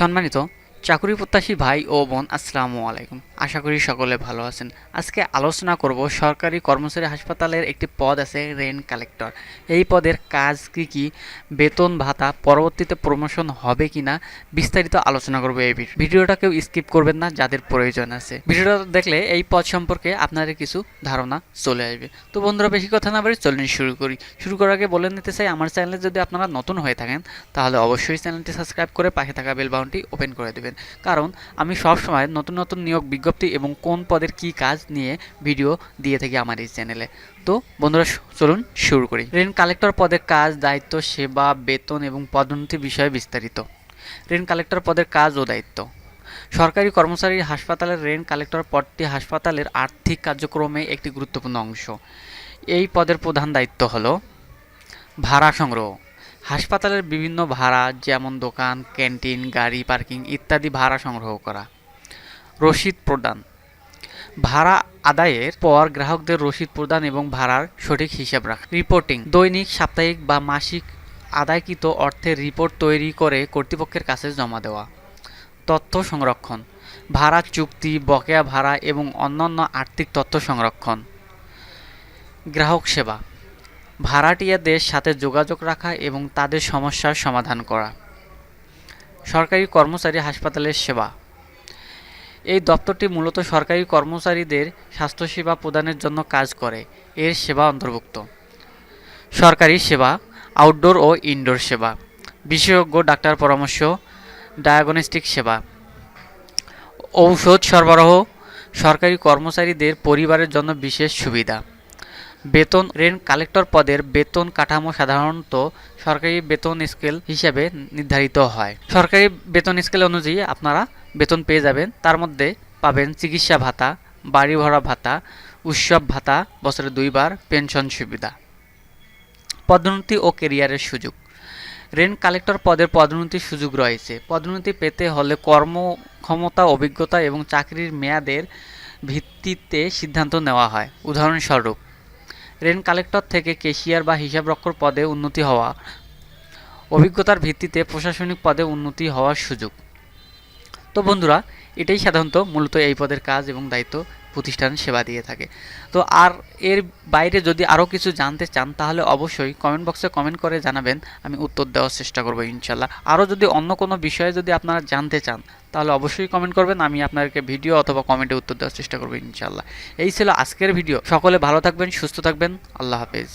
সম্মানিত চাকুরি প্রত্যাশী ভাই ও বোন, আসসালামু আলাইকুম। আশা করি সকলে ভালো আছেন। আজকে আলোচনা করব সরকারি কর্মচারী হাসপাতালের একটি পদ আছে রেন কালেক্টর। এই পদের কাজ কি কি, বেতন ভাতা, পরবর্তীতে প্রমোশন হবে কিনা, বিস্তারিত আলোচনা করব এই ভিডিও ভিডিওটা কেউ স্কিপ করবেন না, যাদের প্রয়োজন আছে। ভিডিওটা দেখলে এই পদ সম্পর্কে আপনাদের কিছু ধারণা চলে আসবে। তো বন্ধুরা, বেশি কথা না বলে চলুন শুরু করি। শুরু করার আগে বলে নিতে চাই, আমার চ্যানেলে যদি আপনারা নতুন হয়ে থাকেন, তাহলে অবশ্যই চ্যানেলটি সাবস্ক্রাইব করে পাশে থাকা বেল বাউনটি ওপেন করে দেবেন। কারণ আমি সব সময় নতুন নতুন নিয়োগ বিজ্ঞপ্তি এবং কোন পদের কি কাজ নিয়ে ভিডিও দিয়ে থাকি আমার এই চ্যানেলে। তো বন্ধুরা চলুন শুরু করি। রেন কালেক্টর পদের কাজ, দায়িত্ব, সেবা, বেতন এবং পদোন্নতি বিষয়ে বিস্তারিত। রেন কালেক্টর পদের কাজ ও দায়িত্ব। সরকারি কর্মচারী হাসপাতালের রেন কালেক্টর পদটি হাসপাতালের আর্থিক কার্যক্রমে একটি গুরুত্বপূর্ণ অংশ। এই পদের প্রধান দায়িত্ব হলো ভাড়া সংগ্রহ। হাসপাতালের বিভিন্ন ভাড়া, যেমন দোকান, ক্যান্টিন, গাড়ি, পার্কিং ইত্যাদি ভাড়া সংগ্রহ করা। রসিদ প্রদান। ভাড়া আদায়ের পর গ্রাহকদের রসিদ প্রদান এবং ভাড়ার সঠিক হিসাব রাখা। রিপোর্টিং। দৈনিক, সাপ্তাহিক বা মাসিক আদায়কৃত অর্থের রিপোর্ট তৈরি করে কর্তৃপক্ষের কাছে জমা দেওয়া। তথ্য সংরক্ষণ। ভাড়া চুক্তি, বকেয়া ভাড়া এবং অন্যান্য আর্থিক তথ্য সংরক্ষণ। গ্রাহক সেবা। ভাড়াটিয়াদের সাথে যোগাযোগ রাখা এবং তাদের সমস্যার সমাধান করা। সরকারি কর্মচারী হাসপাতালের সেবা। এই দপ্তরটি মূলত সরকারি কর্মচারীদের স্বাস্থ্যসেবা প্রদানের জন্য কাজ করে। এর সেবা অন্তর্ভুক্ত। সরকারি সেবা, আউটডোর ও ইনডোর সেবা। বিশেষজ্ঞ ডাক্তার পরামর্শ, ডায়াগনস্টিক সেবা। ঔষধ সরবরাহ, সরকারি কর্মচারীদের পরিবারের জন্য বিশেষ সুবিধা। বেতন রেন কালেক্টর পদের বেতন কাঠামো সাধারণত সরকারি বেতন স্কেল হিসাবে নির্ধারিত হয়। সরকারি বেতন স্কেল অনুযায়ী আপনারা বেতন পেয়ে যাবেন। তার মধ্যে পাবেন চিকিৎসা ভাতা, বাড়ি ভাড়া ভাতা, উৎসব ভাতা, বছরে দুইবার পেনশন সুবিধা। পদোন্নতি ও কেরিয়ারের সুযোগ। রেন কালেক্টর পদের পদোন্নতির সুযোগ রয়েছে। পদোন্নতি পেতে হলে কর্মক্ষমতা অভিজ্ঞতা এবং চাকরির মেয়াদের ভিত্তিতে সিদ্ধান্ত নেওয়া হয়। উদাহরণস্বরূপ রেন কালেক্টর থেকে কেশিয়ার বা হিসাবরক্ষক পদে উন্নতি হওয়া। অভিজ্ঞতার ভিত্তিতে প্রশাসনিক পদে উন্নতি হওয়ার সুযোগ। তো বন্ধুরা, এটাই সাধারণত মূলত এই পদের কাজ এবং দায়িত্ব। প্রতিষ্ঠান সেবা দিয়ে থাকে। তো আর এর বাইরে যদি আরও কিছু জানতে চান, তাহলে অবশ্যই কমেন্ট বক্সে কমেন্ট করে জানাবেন, আমি উত্তর দেওয়ার চেষ্টা করব ইনশাল্লাহ। আরও যদি অন্য কোনো বিষয়ে যদি আপনারা জানতে চান, তাহলে অবশ্যই কমেন্ট করবেন, আমি আপনাদেরকে ভিডিও অথবা কমেন্টে উত্তর দেওয়ার চেষ্টা করব ইনশাল্লাহ। এই ছিল আজকের ভিডিও সকলে ভালো থাকবেন, সুস্থ থাকবেন, আল্লাহ হাফেজ।